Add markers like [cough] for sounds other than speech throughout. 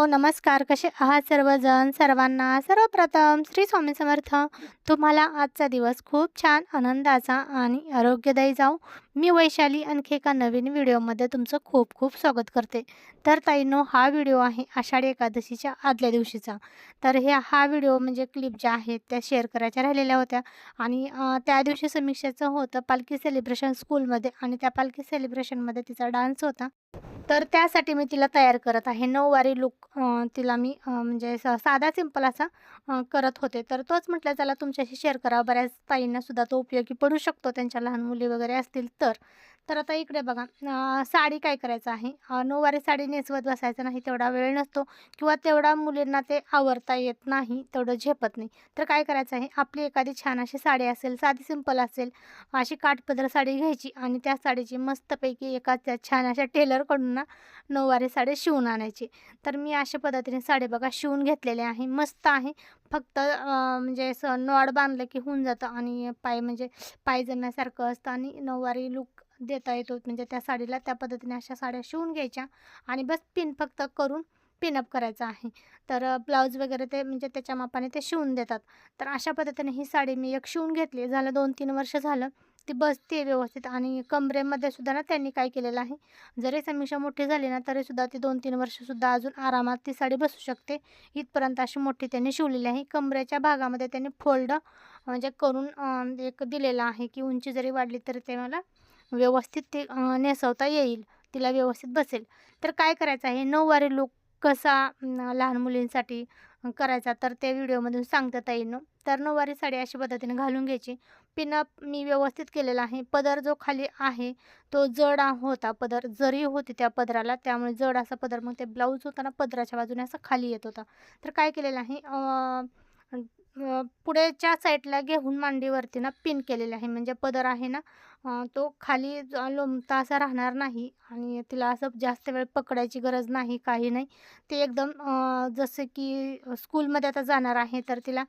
Hello नमस्कार. कसे आहात सर्वजण? सर्वांना सर्वप्रथम श्री स्वामी समर्थ. तुम्हाला आजचा दिवस खूप छान आनंदाचा आणि आरोग्यदायी जाऊ मी वैशाली आणखी एका नवीन व्हिडिओमध्ये तुमचं खूप खूप स्वागत करते. तर ताईनो हा व्हिडिओ आहे आषाढी एकादशीच्या आदल्या दिवशीचा. तर हे हा व्हिडिओ म्हणजे क्लिप ज्या आहेत त्या शेअर करायच्या राहिलेल्या होत्या. आणि त्या दिवशी समीक्षेचं होतं पालखी सेलिब्रेशन स्कूलमध्ये आणि त्या पालखी सेलिब्रेशनमध्ये तिचा डान्स होता. तर त्यासाठी मी तिला तयार करत आहे. नऊवारी लुक तिला मी म्हणजे स साधा सिंपल असा करत होते. तर तोच म्हटलं चला तुमच्याशी शेअर करावा. बऱ्याच ताईंना सुद्धा तो उपयोगी पडू शकतो. त्यांच्या लहान मुली वगैरे असतील तर. तर आता इकडे बघा साडी काय करायचं आहे? नऊवारी साडी नेसवत बसायचं नाही तेवढा वेळ नसतो किंवा तेवढा मुलींना ते आवरता येत नाही तेवढं झेपत नाही. तर काय करायचं आहे? आपली एखादी छान अशी साडी असेल साधी सिंपल असेल अशी काठपदर साडी घ्यायची आणि त्या साडीची मस्तपैकी एका त्या छान अशा टेलरकडून ना नऊवारी साडी शिवून आणायची. तर मी अशा पद्धतीने साडी बघा शिवून घेतलेली आहे. मस्त आहे. फक्त म्हणजे असं नॉड बांधलं की होऊन जातं आणि पाय म्हणजे पाय जमण्यासारखं असतं आणि नऊवारी लुक देता येतो. म्हणजे त्या साडीला त्या पद्धतीने अशा साड्या शिवून घ्यायच्या आणि बस पिन फक्त करून पिनअप करायचं आहे. तर ब्लाऊज वगैरे ते म्हणजे त्याच्या मापाने ते शिवून देतात. तर अशा पद्धतीने ही साडी मी एक शिवून घेतली. झालं दोन तीन वर्ष झालं. ती बसते व्यवस्थित आणि कमरेमध्ये सुद्धा ना त्यांनी काय केलेलं आहे जरी समीक्षा मोठी झाली ना तरीसुद्धा ती दोन तीन वर्षसुद्धा अजून आरामात ती साडी बसू शकते. इथपर्यंत अशी मोठी त्यांनी शिवलेली आहे. कमरेच्या भागामध्ये त्यांनी फोल्ड म्हणजे करून एक दिलेला आहे की उंची जरी वाढली तरी ते मला व्यवस्थित ते नेसवता येईल तिला व्यवस्थित बसेल. तर काय करायचं आहे नऊवारी लूक कसा लहान मुलींसाठी करायचा तर त्या व्हिडिओमधून सांगता येईल तर नऊवारी साडी अशा पद्धतीने घालून घ्यायची. पिनअप मी व्यवस्थित केलेला आहे. पदर जो खाली आहे तो जड होता पदर जरी होती त्या पदराला त्यामुळे जड असा पदर मग ते ब्लाऊज होता ना पदराच्या बाजूने असा खाली येत होता. तर काय केलेलं आहे पुढेच्या साईडला घेऊन मांडीवरती ना पिन केलेले आहे. म्हणजे पदर आहे ना तो खाली लोंबता असा राहणार नाही आणि तिला असं जास्त वेळ पकडायची गरज नाही काही नाही. ते एकदम जसं की स्कूलमध्ये आता जाणार आहे तर तिला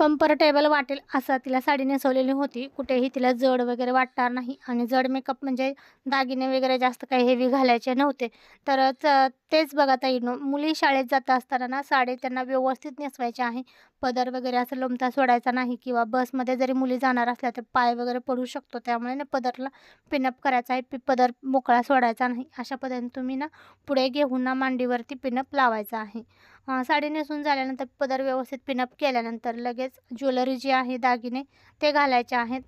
कम्फर्टेबल वाटेल असं तिला साडी नेसवलेली होती. कुठेही तिला जड वगैरे वाटणार नाही आणि जड मेकअप म्हणजे दागिने वगैरे जास्त काही हेवी घालायचे नव्हते. तर च- तेच बघा ताईनो मुली शाळेत जात असताना ना साडी त्यांना व्यवस्थित नेसवायची आहे. पदर वगैरे असं लोमता सोडायचा नाही किंवा बसमध्ये जरी मुली जाणार असल्या तर पाय वगैरे पडू शकतो. त्यामुळे ना पदरला पिनअप करायचा आहे. पदर मोकळा सोडायचा नाही. अशा पद्धतीने तुम्ही ना पुढे घेऊन ना मांडीवरती पिनअप लावायचा आहे. साडी नेसून झाल्यानंतर पदर व्यवस्थित पिनअप केल्यानंतर लगेच ज्वेलरी जी आहे दागिने ते घालायचे आहेत.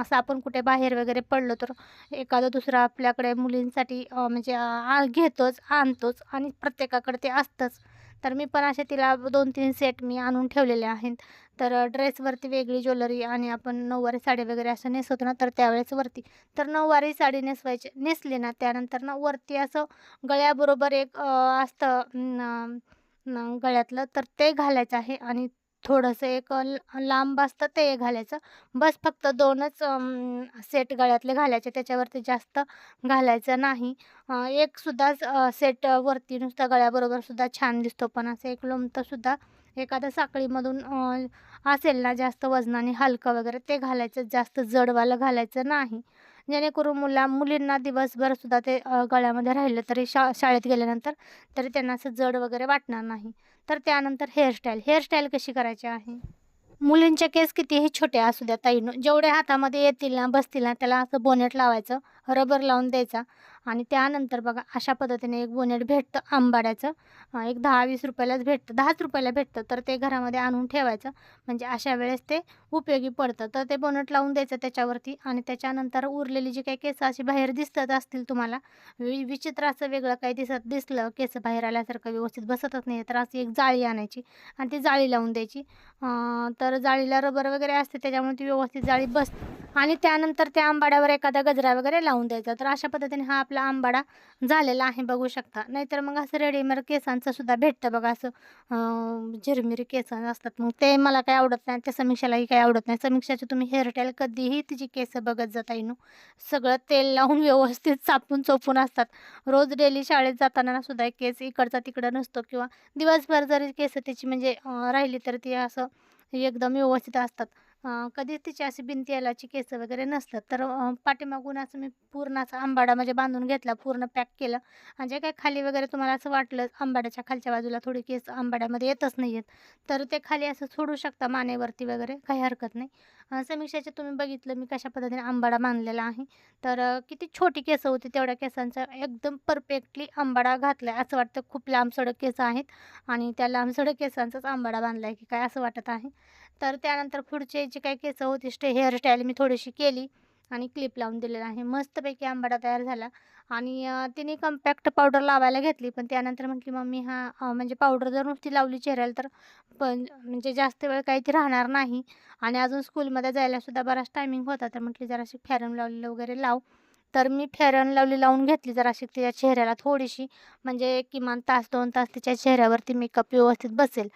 असं आपण कुठे बाहेर वगैरे पडलो तर एखादं दुसरं आपल्याकडे मुलींसाठी म्हणजे आ- घेतोच आणतोच आणि प्रत्येकाकडे ते असतंच. तर मी पण असे तिला दोन तीन सेट मी आणून ठेवलेले आहेत. तर ड्रेसवरती वेगळी ज्वेलरी आणि आपण नऊवारी साडी वगैरे असं नेसवतो ना तर त्यावेळेस वरती. तर नऊवारी साडी नेसवायची नेसली ना त्यानंतर ना वरती असं गळ्याबरोबर एक असतं न- गळ्यातलं तर ते घालायचं आहे आणि थोडंसं एक ल- लांब असतं ते घालायचं. बस फक्त दोनच सेट गळ्यातले घालायचे त्याच्यावरती जास्त घालायचं नाही. एकसुद्धा सेट वरती नुसतं गळ्याबरोबर सुद्धा छान दिसतो पण असं एक लोमतंसुद्धा एखाद्या साखळीमधून असेल ना जास्त वजनाने हलकं वगैरे ते घालायचं. जास्त जडवालं घालायचं नाही. जेणेकरून मुला मुलींना दिवसभर सुद्धा ते गळ्यामध्ये राहिलं तरी शा शाळेत गेल्यानंतर तरी त्यांना असं जड वगैरे वाटणार नाही. तर त्यानंतर हेअरस्टाईल हेअरस्टाईल कशी करायची आहे? मुलींचे केस कितीही छोटे असू द्या ताईनो जेवढे हातामध्ये येतील ना बसतील ना त्याला असं बोनेट लावायचं. रबर लावून द्यायचा. आणि त्यानंतर बघा अशा पद्धतीने एक बोनेट भेटतं आंबाड्याचं. एक दहा वीस रुपयालाच भेटतं दहाच रुपयाला भेटतं. तर ते घरामध्ये आणून ठेवायचं. म्हणजे अशा वेळेस ते उपयोगी पडतं. तर ते बोनेट लावून द्यायचं त्याच्यावरती आणि त्याच्यानंतर उरलेली जी काही केस अशी बाहेर दिसत असतील तुम्हाला वि विचित्र असं वेगळं काही दिसत दिसलं केस बाहेर आल्यासारखं व्यवस्थित बसतच नाही तर अशी एक जाळी आणायची आणि ती जाळी लावून द्यायची. तर जाळीला रबर वगैरे असते त्याच्यामुळे ती व्यवस्थित जाळी बस आणि त्यानंतर त्या आंबाड्यावर एखादा गजरा वगैरे लावून द्यायचा. तर अशा पद्धतीने हा आपला आंबाडा झालेला आहे बघू शकता. नाहीतर मग असं रेडीमेड केसांचं सुद्धा भेटतं बघा असं झिरमिरी केस असतात. मग ते मला काही आवडत नाही त्या समीक्षालाही काही आवडत नाही. समीक्षाचे तुम्ही हेअरटेल कधीही तिची केस बघत जाता येईन सगळं तेल लावून [laughs] व्यवस्थित चापून चोपून असतात. रोज डेली शाळेत जाताना सुद्धा एक केस इकडचा तिकडं नसतो किंवा दिवसभर जरी केस त्याची म्हणजे राहिली तर ती असं एकदम व्यवस्थित असतात. कधीच तिची अशी बिनती यालाची केस वगैरे नसतात तर पाठीमागून असं मी पूर्ण असा आंबाडा म्हणजे बांधून घेतला पूर्ण पॅक केलं. आणि जे काही खाली वगैरे तुम्हाला असं वाटलं आंबाड्याच्या खालच्या बाजूला थोडी केस आंबाड्यामध्ये येतच नाही आहेत तर ते खाली असं सोडू शकता मानेवरती वगैरे काही हरकत नाही. समीक्षाचे तुम्ही बघितलं मी कशा पद्धतीने आंबाडा बांधलेला आहे. तर किती छोटी केस होती तेवढ्या केसांचा एकदम परफेक्टली आंबाडा घातला आहे असं वाटतं खूप लांब सडक केस आहेत. आणि त्या लांब सडक केसांचाच आंबाडा बांधला आहे की काय असं वाटत आहे. तर त्यानंतर पुढचे जे काही केस होती स्टे हेअरस्टाईल मी थोडीशी केली आणि क्लिप लावून दिलेला आहे. मस्तपैकी आंबाडा तयार झाला. आणि तिने कम्पॅक्ट पावडर लावायला घेतली पण त्यानंतर म्हटली मम्मी हा म्हणजे पावडर जर नुसती लावली चेहऱ्याला तर पण म्हणजे जास्त वेळ काही ती राहणार नाही. आणि अजून स्कूलमध्ये जायलासुद्धा बराच टायमिंग होता तर म्हटली जराशी फॅरम लावलेलं वगैरे लाव. तर मी फेअरन लावली लावून घेतली जराशी तिच्या चेहऱ्याला थोडीशी म्हणजे किमान तास दोन तास तिच्या चेहऱ्यावरती मेकअप व्यवस्थित बसेल.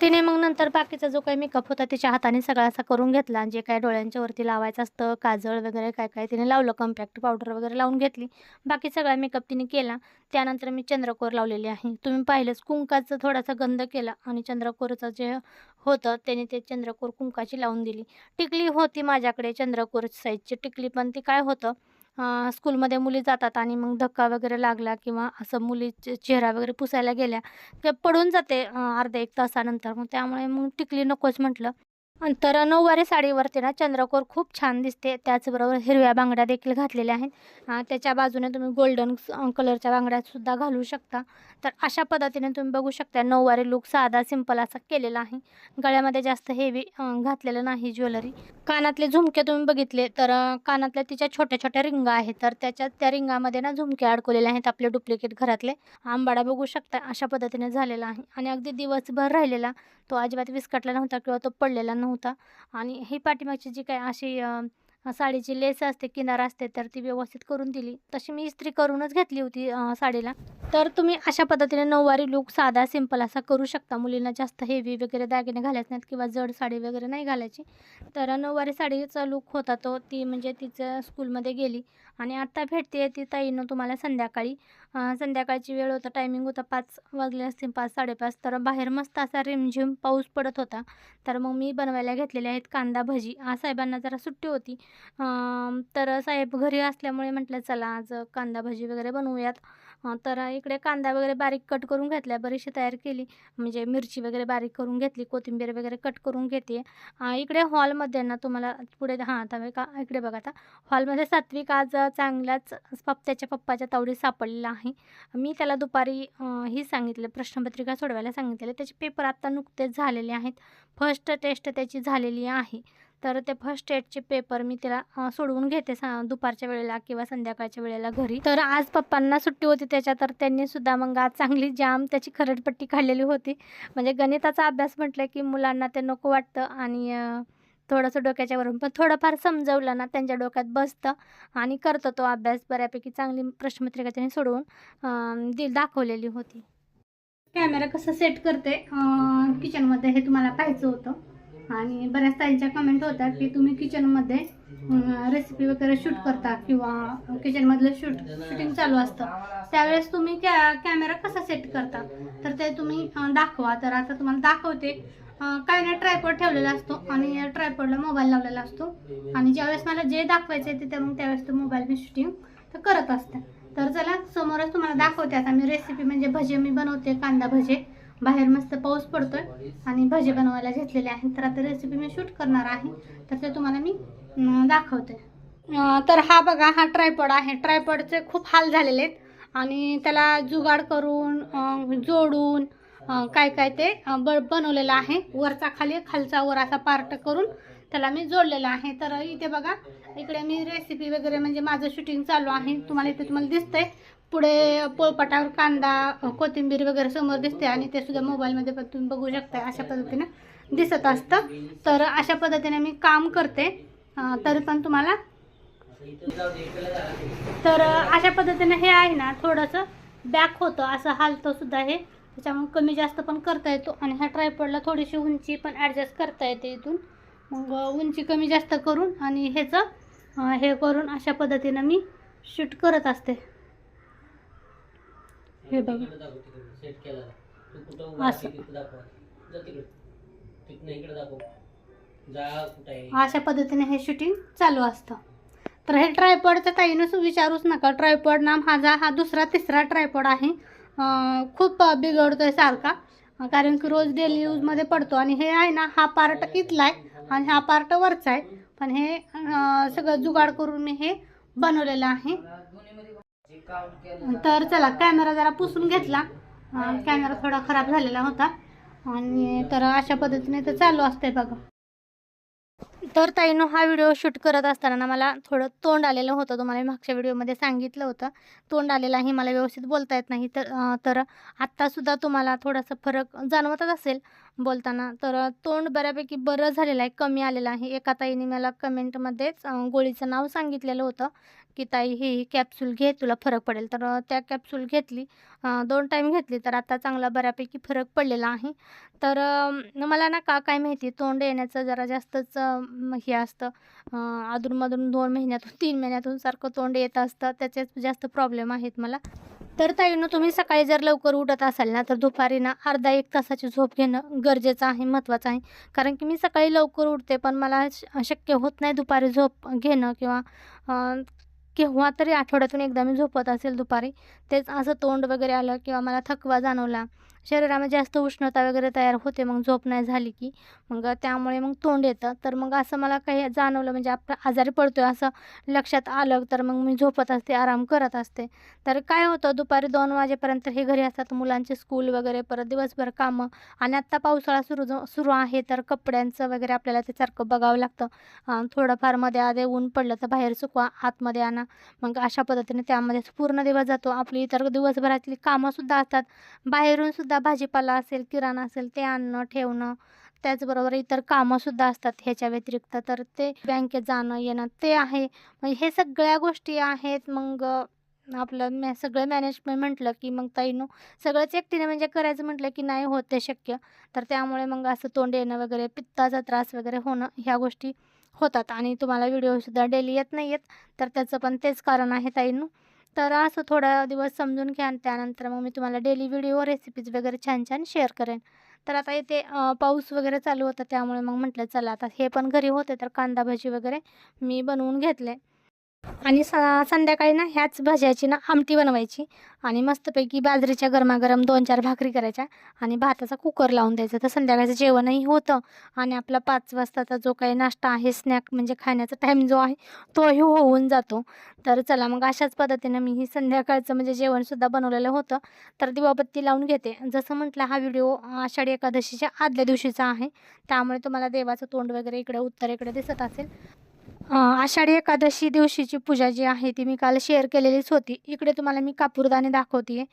तिने मग नंतर बाकीचा जो काही मेकअप होता तिच्या हाताने सगळा असा करून घेतला. जे काय डोळ्यांच्या वरती लावायचं असतं काजळ वगैरे काय काय तिने लावलं कम्पॅक्ट पावडर वगैरे लावून घेतली. बाकी सगळा मेकअप तिने केला. त्यानंतर मी चंद्रकोर लावलेली आहे. तुम्ही पाहिलंच कुंकाचं थोडासा गंध केला आणि चंद्रकोरचं जे होतं त्याने ते चंद्रकोर कुंकाची लावून दिली. टिकली होती माझ्याकडे चंद्रकोर साईजची टिकली पण ती काय होतं? स्कूलमध्ये मुली जातात आणि मग धक्का वगैरे लागला किंवा असं मुली चेहरा वगैरे पुसायला गेल्या किंवा पडून जाते अर्ध्या एक तासानंतर. मग त्यामुळे मग टिकली नकोच म्हटलं. तर नऊवारी साडीवरती ना चंद्रकोर खूप छान दिसते. त्याचबरोबर हिरव्या बांगड्या देखील घातलेल्या आहेत. त्याच्या बाजूने तुम्ही गोल्डन कलरच्या बांगड्यासुद्धा घालू शकता. तर अशा पद्धतीने तुम्ही बघू शकता नऊवारी लुक साधा सिंपल असा केलेला आहे. गळ्यामध्ये जास्त हेवी घातलेलं नाही ज्वेलरी कानातले झुमके तुम्ही बघितले तर कानातल्या तिच्या छोट्या छोट्या रिंगा आहेत. तर त्याच्या त्या रिंगामध्ये ना झुमके अडकवलेले आहेत आपले डुप्लिकेट घरातले. आंबाडा बघू शकता अशा पद्धतीने झालेला आहे. आणि अगदी दिवसभर राहिलेला तो अजिबात विस्कटला नव्हता किंवा तो पडलेला नव्हता. आणि ही पाठीमागची जी काय अशी साडीची लेस असते किनार असते तर ती व्यवस्थित करून दिली. तशी मी इस्त्री करूनच घेतली होती साडीला. तर तुम्ही अशा पद्धतीने नऊवारी लुक साधा सिंपल असा करू शकता. मुलींना जास्त हेवी वगैरे दागिने घालायचे नाहीत किंवा जड साडी वगैरे नाही घालायची. तर नऊवारी साडीचा लुक होता तो ती म्हणजे तिचं स्कूलमध्ये गेली. आणि आत्ता भेटते ती ताईनं तुम्हाला संध्याकाळी. संध्याकाळची वेळ होता टायमिंग होता पाच वाजले असतील पाच साडेपाच. तर बाहेर मस्त असा रिमझिम पाऊस पडत होता. तर मग मी बनवायला घेतलेले आहेत कांदा भजी. आज साहेबांना जरा सुट्टी होती. तर साहेब घरी असल्यामुळे म्हटलं चला आज कांदा भजी वगैरे बनवूयात. तर इकडे कांदा वगैरे बारीक कट करून घेतल्या बरीचशी तयार केली. म्हणजे मिरची वगैरे बारीक करून घेतली कोथिंबीर वगैरे कट करून घेते. इकडे हॉलमध्ये ना तुम्हाला पुढे हां आता का इकडे बघा आता. हॉलमध्ये सात्विक आज चांगल्याच पप्प्याच्या पप्पाच्या तावडीत सापडलेला आहे. मी त्याला दुपारी ही सांगितलं प्रश्नपत्रिका सोडवायला सांगितलेलं. त्याचे पेपर आत्ता नुकतेच झालेले आहेत. फर्स्ट टेस्ट त्याची झालेली आहे. तर ते फर्स्ट एडचे पेपर मी तिला सोडवून घेते सा दुपारच्या वेळेला किंवा संध्याकाळच्या वेळेला घरी. तर आज पप्पांना सुट्टी होती त्याच्या तर त्यांनी सुद्धा मग आज चांगली जाम त्याची खरडपट्टी काढलेली होती. म्हणजे गणिताचा अभ्यास म्हटलं की मुलांना ते नको वाटतं आणि थोडंसं डोक्याच्या वरून पण थोडंफार समजवलं ना त्यांच्या डोक्यात बसतं आणि करतो तो अभ्यास बऱ्यापैकी चांगली प्रश्नपत्रिका त्याने सोडवून दि दाखवलेली होती. कॅमेरा कसा सेट करते? किचनमध्ये हे तुम्हाला पाहायचं होतं. आणि बऱ्याच ताईंच्या कमेंट होत्या की तुम्ही किचनमध्ये रेसिपी वगैरे शूट करता किंवा किचनमधलं शूट शूटिंग चालू असतं. त्यावेळेस तुम्ही कॅ कॅमेरा कसा सेट करता? तर ते तुम्ही दाखवा. तर आता तुम्हाला दाखवते. काही नाही ट्रायपॉड ठेवलेला असतो आणि ट्रायपॉडला मोबाईल लावलेला असतो. आणि ज्यावेळेस मला जे दाखवायचं आहे ते मग त्यावेळेस तो मोबाईल मी शूटिंग तर करत असते. तर चला समोरच तुम्हाला दाखवते. आता मी रेसिपी म्हणजे भजे मी बनवते कांदा भजे. बाहेर मस्त पाऊस पडतोय आणि भजी बनवायला घेतलेले आहे. तर आता रेसिपी मी शूट करणार आहे. तर ते तुम्हाला मी दाखवते. तर हा बघा हा ट्रायपॉड आहे. ट्रायपॉडचे खूप हाल झालेले आहेत. आणि त्याला जुगाड करून जोडून काय काय ते ब बनवलेलं आहे. वरचा खाली खालचा वर असा पार्ट करून त्याला मी जोडलेला आहे. तर इथे बघा इकडे मी रेसिपी वगैरे म्हणजे माझं शूटिंग चालू आहे. तुम्हाला इथे तुम्हाला दिसतंय. पुढे पोळपाटावर कांदा कोथिंबीर वगैरे समोर दिसते आणि ते सुद्धा मोबाईलमध्ये पण तुम्ही बघू शकता अशा पद्धतीनं दिसत असतं. तर अशा पद्धतीने मी काम करते. तरी पण तुम्हाला तर अशा पद्धतीने हे आहे ना थोडंसं बॅक होतं. असं हालतं सुद्धा हे. त्याच्यामुळे कमी जास्त पण करता येतो आणि ह्या ट्रायपॉडला थोडीशी उंची पण ॲडजस्ट करता येते इथून. मग उंची कमी जास्त करून आणि ह्याचं हे करून अशा पद्धतीनं मी शूट करत असते. हे बघा. सेट केला तू कुठं उभा असं. आहे तिथं दाखव. जा तिकडे. तिथनं इकडे दाखव. जा कुठे अशा पद्धतीने हे शूटिंग चालू असतं. तर हे ट्रायपॉडचं ताईनं विचारूच नका. ट्रायपॉड ना माझा हा दुसरा तिसरा ट्रायपॉड आहे. अं, खूप बिघडतोय सारखा. अं, कारण की रोज डेली यूजमध्ये पडतो. आणि हे आहे ना हा पार्ट इथला आहे आणि हा पार्ट वरचा आहे. पण हे अं, सगळं जुगाड करून मी हे बनवलेलं आहे. तर चला कॅमेरा जरा पुसून घेतला. कॅमेरा थोडा खराब झालेला होता. आणि तर अशा पद्धतीने तर चालू असते बघा. तर ताईनं हा व्हिडिओ शूट करत असताना ना मला थोडं तोंड आलेलं होतं. तुम्हाला मी मागच्या व्हिडिओमध्ये सांगितलं होतं. तोंड आलेलं आहे मला व्यवस्थित बोलता येत नाही. तर तर आत्तासुद्धा तुम्हाला थोडासा फरक जाणवतच असेल. बोलताना. तर तोंड बऱ्यापैकी बरं झालेलं आहे कमी आलेलं आहे. एका ताईने मला कमेंटमध्येच गोळीचं नाव सांगितलेलं होतं की ताई ही ही कॅप्सूल घे तुला फरक पडेल. तर त्या कॅप्सूल घेतली. दोन टाईम घेतली तर आता चांगला बऱ्यापैकी फरक पडलेला आहे. तर मला ना का काय माहिती तोंड येण्याचं जरा जास्तच हे असतं. अधूनमधून दोन महिन्यातून तीन महिन्यातून सारखं तोंड येत असतं. त्याचेच जास्त प्रॉब्लेम आहेत मला. तर ताईनं तुम्ही सकाळी जर लवकर उठत असाल ना तर दुपारी ना अर्धा एक तासाची झोप घेणं गरजेचं आहे महत्त्वाचं आहे. कारण की मी सकाळी लवकर उठते पण मला श- शक्य होत नाही दुपारी झोप घेणं किंवा केव्हा तरी आठवड्यातून एकदा मी झोपत असेल दुपारी तेच असं तोंड वगैरे आलं किंवा मला थकवा जाणवला शरीरामध्ये जास्त उष्णता वगैरे तयार होते मग झोप नाही झाली की मग त्यामुळे मग तोंड येतं. तर मग असं मला काही जाणवलं म्हणजे आपण आजारी पडतोय असं लक्षात आलं तर मग मी झोपत असते आराम करत असते. तर काय होतं दुपारी दोन वाजेपर्यंत हे घरी असतात मुलांचे स्कूल वगैरे परत दिवसभर कामं आणि आत्ता पावसाळा सुरू जो- सुरू आहे तर कपड्यांचं वगैरे आपल्याला ते सारखं बघावं लागतं. थोडंफारमध्ये आधे ऊन पडलं तर बाहेर सुकवा आतमध्ये आणा. मग अशा पद्धतीने त्यामध्ये पूर्ण दिवस जातो. आपली इतर दिवसभरातली कामंसुद्धा असतात. बाहेरून सुद्धा भाजीपाला असेल किराणा असेल ते आणणं ठेवणं त्याचबरोबर इतर कामंसुद्धा असतात ह्याच्या व्यतिरिक्त. तर ते बँकेत जाणं येणं ते आहे. म्हणजे हे सगळ्या गोष्टी आहेत. मग आपलं मॅ सगळं मॅनेजमेंट म्हटलं की मग ताईनो सगळंच एकटीने म्हणजे करायचं म्हटलं की नाही होत ते शक्य. तर त्यामुळे मग असं तोंड येणं वगैरे पित्ताचा त्रास वगैरे होणं ह्या गोष्टी होतात. आणि तुम्हाला व्हिडिओसुद्धा डेली येत नाही आहेत तर त्याचं पण तेच कारण आहे ताईनू. तर असं थोडा दिवस समजून घ्या आणि त्यानंतर मग मी तुम्हाला डेली व्हिडिओ रेसिपीज वगैरे छान छान शेअर करेन. तर आता इथे पाऊस वगैरे चालू होता त्यामुळे मग म्हटलं चला आता हे पण घरी होते तर कांदा भजी वगैरे मी बनवून घेतले. आणि स संध्याकाळी ना ह्याच भज्याची ना आमटी बनवायची. आणि मस्तपैकी बाजरीच्या गरमागरम दोन चार भाकरी करायच्या आणि भाताचा कुकर लावून द्यायचा. तर संध्याकाळचं जेवणही होतं आणि आपला पाच वाजताचा जो काही नाश्ता आहे स्नॅक म्हणजे खाण्याचा टाईम जो आहे तोही होऊन जातो. तर चला मग अशाच पद्धतीनं मी ही संध्याकाळचं म्हणजे जेवणसुद्धा बनवलेलं होतं. तर दिवाबत्ती लावून घेते. जसं म्हटलं हा व्हिडिओ आषाढी एकादशीच्या आदल्या दिवशीचा आहे. त्यामुळे तुम्हाला देवाचं तोंड वगैरे इकडे उत्तरेकडे दिसत असेल. आषाढी एकादशी दिवशीची पूजा जी आहे ती मी काल शेअर केलेलीच होती. इकडे तुम्हाला मी कापूरदाणे दाखवते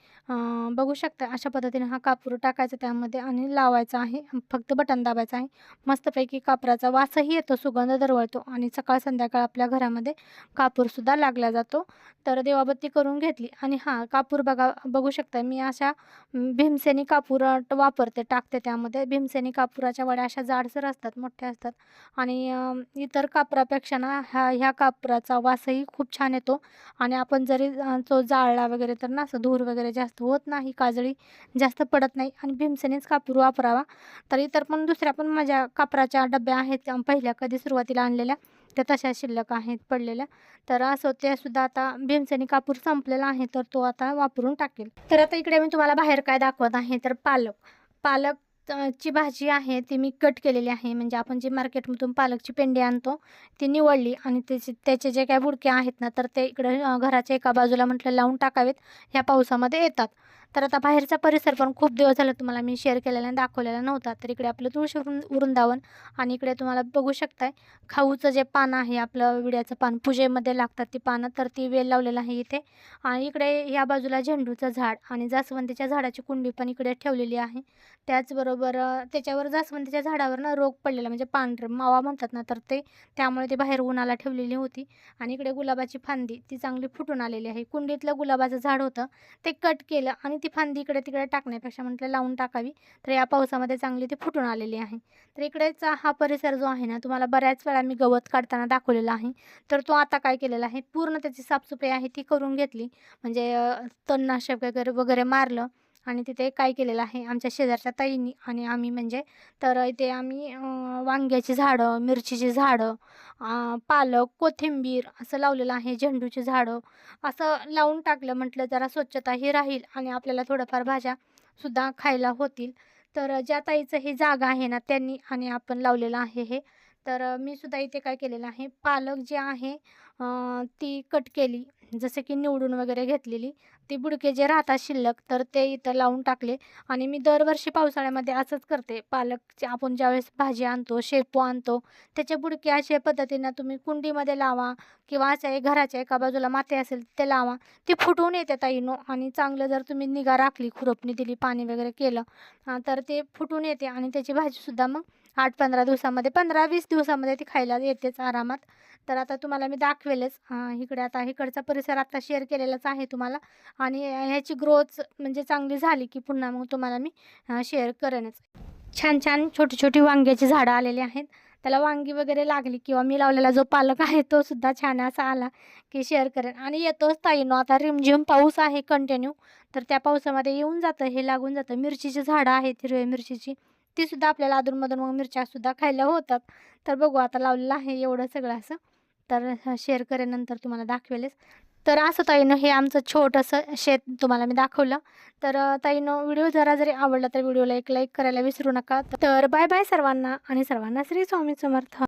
बघू शकता अशा पद्धतीने हा कापूर टाकायचा त्यामध्ये आणि लावायचा आहे. फक्त बटन दाबायचं आहे. मस्तपैकी कापराचा वासही येतो सुगंध दरवळतो आणि सकाळ संध्याकाळ आपल्या घरामध्ये कापूरसुद्धा लागला जातो. तर देवाबत्ती करून घेतली आणि हां कापूर बघा बघू शकता मी अशा भीमसेनी कापूर वापरते टाकते त्यामध्ये. भीमसेनी कापुराच्या वड्या अशा जाडसर असतात मोठ्या असतात आणि इतर कापरापेक्षा असताना ह्या ह्या कापराचा वासही खूप छान येतो. आणि आपण जरी तो जाळला वगैरे तर ना असं धूर वगैरे जास्त होत नाही काजळी जास्त पडत नाही आणि भीमसेनेच कापूर वापरावा. तर इतर पण दुसऱ्या पण माझ्या कापराच्या डब्या आहेत पहिल्या कधी सुरुवातीला आणलेल्या त्या तशा शिल्लक आहेत पडलेल्या. तर असं ते सुद्धा आता भीमसेनी कापूर संपलेला आहे तर तो आता वापरून टाकेल. तर आता इकडे मी तुम्हाला बाहेर काय दाखवत आहे तर पालक. पालक अ, ची भाजी आहे ती मी कट केलेली आहे. म्हणजे आपण जे मार्केटमधून पालकची पेंडी आणतो ती निवडली आणि त्याचे त्याचे जे काय बुडके आहेत ना तर ते इकडे घराच्या एका बाजूला म्हटलं लावून टाकावेत. ह्या पावसामध्ये येतात. तर आता बाहेरचा परिसर पण खूप दिवस झाला तुम्हाला मी शेअर केलेला आणि दाखवलेला नव्हता. तर इकडे आपलं तुळशी वृंदावन आणि इकडे तुम्हाला बघू शकताय. खाऊचं जे पान आहे आपलं विड्याचं पान पूजेमध्ये लागतात ती पानं तर ती वेल लावलेलं आहे इथे. आणि इकडे या बाजूला झेंडूचं झाड आणि जास्वंदीच्या झाडाची कुंडी पण इकडे ठेवलेली आहे. त्याचबरोबर त्याच्यावर जास्वंदीच्या झाडावर ना रोग पडलेला म्हणजे पांढरं मावा म्हणतात ना तर ते त्यामुळे ते बाहेर उन्हाला ठेवलेली होती. आणि इकडे गुलाबाची फांदी ती चांगली फुटून आलेली आहे. कुंडीतलं गुलाबाचं झाड होतं. ते कट केलं आणि ती फांदी इकडे तिकडे टाकण्यापेक्षा म्हटलं लावून टाकावी. तर या पावसामध्ये चांगली ती फुटून आलेली आहे. तर इकडेचा हा परिसर जो आहे ना तुम्हाला बऱ्याच वेळा मी गवत काढताना दाखवलेला आहे. तर तो आता काय केलेला आहे पूर्ण त्याची साफसफाई आहे ती करून घेतली. म्हणजे तणनाशक वगैरे वगैरे मारलं. आणि तिथे काय केलेलं आहे आमच्या शेजारच्या ताईंनी आणि आम्ही म्हणजे तर इथे आम्ही वांग्याची झाडं मिरचीची झाडं पालक कोथिंबीर असं लावलेलं आहे झेंडूची झाडं असं लावून टाकलं म्हटलं जरा स्वच्छताही राहील आणि आपल्याला थोडंफार भाज्यासुद्धा खायला होतील. तर ज्या ताईचं हे जागा आहे ना त्यांनी आणि आपण लावलेलं आहे हे तर मी सुद्धा इथे काय केलेलं आहे पालक जे आहे ती कट केली जसे की निवडून वगैरे घेतलेली. ती बुडके जे राहतात शिल्लक तर ते इथं लावून टाकले. आणि मी दरवर्षी पावसाळ्यामध्ये असंच करते. पालकचे आपण ज्यावेळेस भाजी आणतो शेपू आणतो त्याचे बुडके अशा पद्धतीनं तुम्ही कुंडीमध्ये लावा किंवा अशा एक घराच्या एका बाजूला माती असेल ते लावा. ती फुटून येते ताईनो आणि चांगलं जर तुम्ही निगा राखली खुरपणी दिली पाणी वगैरे केलं तर ते फुटून येते आणि त्याची भाजीसुद्धा मग आठ पंधरा दिवसामध्ये पंधरा वीस दिवसामध्ये ती खायला येतेच आरामात. तर आता तुम्हाला मी दाखवेलच. इकडे आता इकडचा परिसर आता शेअर केलेलाच आहे तुम्हाला. आणि ह्याची ग्रोथ म्हणजे चांगली झाली की पुन्हा मग तुम्हाला मी शेअर करेनच. छान छान छोटी छोटी वांग्याची झाडं आलेली आहेत. त्याला वांगी वगैरे लागली किंवा मी लावलेला जो पालक आहे तो सुद्धा छान असा आला की शेअर करेन. आणि येतोच ताईनो आता रिमझिम पाऊस आहे कंटिन्यू तर त्या पावसामध्ये येऊन जातं हे लागून जातं. मिरचीची झाडं आहेत हिरव्या मिरचीची. ती सुद्धा आपल्याला अधूनमधून मग मिरच्यासुद्धा खायला होतात. तर बघू आता लावलेलं आहे एवढं सगळं असं. तर शेअर करेन नंतर तुम्हाला दाखवेलच. तर असं ताईनं हे आमचं छोटंसं शेत तुम्हाला मी दाखवलं. तर ताईनं व्हिडिओ जरा जरी आवडला तर व्हिडिओला एक लाईक करायला विसरू नका. तर बाय बाय सर्वांना आणि सर्वांना श्री स्वामी समर्थ.